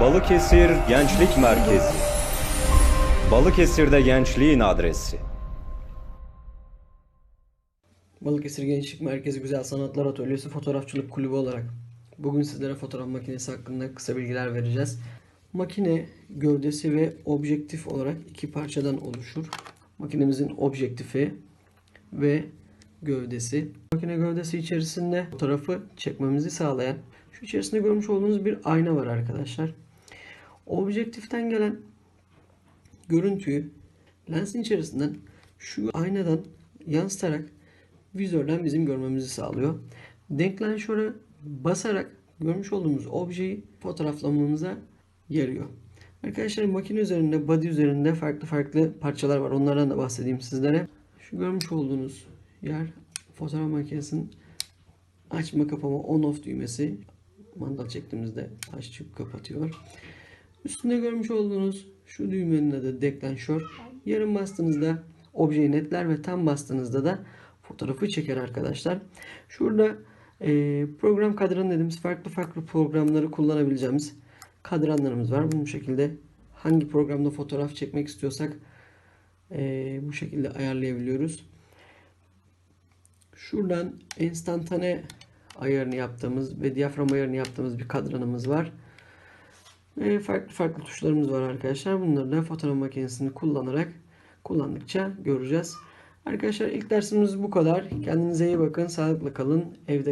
Balıkesir Gençlik Merkezi. Balıkesir'de gençliğin adresi. Balıkesir Gençlik Merkezi Güzel Sanatlar Atölyesi Fotoğrafçılık Kulübü olarak bugün sizlere fotoğraf makinesi hakkında kısa bilgiler vereceğiz. Makine gövdesi ve objektif olarak iki parçadan oluşur. Makinemizin objektifi ve gövdesi. Makine gövdesi içerisinde fotoğrafı çekmemizi sağlayan şu içerisinde görmüş olduğunuz bir ayna var arkadaşlar. Objektiften gelen görüntüyü lensin içerisinden şu aynadan yansıtarak vizörden bizim görmemizi sağlıyor. Denklenşöre basarak görmüş olduğumuz objeyi fotoğraflamamıza yarıyor. Arkadaşlar makine üzerinde, body üzerinde farklı farklı parçalar var. Onlardan da bahsedeyim sizlere. Şu görmüş olduğunuz yer fotoğraf makinesinin açma kapama on off düğmesi. Mandal çektiğimizde açıp kapatıyor. Üstünde görmüş olduğunuz şu düğmenin adı deklanşör. Yarım bastığınızda objeyi netler ve tam bastığınızda da fotoğrafı çeker arkadaşlar. Şurada e, program kadran dediğimiz farklı farklı programları kullanabileceğimiz kadranlarımız var. Bu şekilde hangi programda fotoğraf çekmek istiyorsak e, bu şekilde ayarlayabiliyoruz. Şuradan enstantane ayarını yaptığımız ve diyafram ayarını yaptığımız bir kadranımız var. Ve farklı farklı tuşlarımız var arkadaşlar. Bunları da fotoğraf makinesini kullanarak kullandıkça göreceğiz. Arkadaşlar ilk dersimiz bu kadar. Kendinize iyi bakın. Sağlıkla kalın. Evde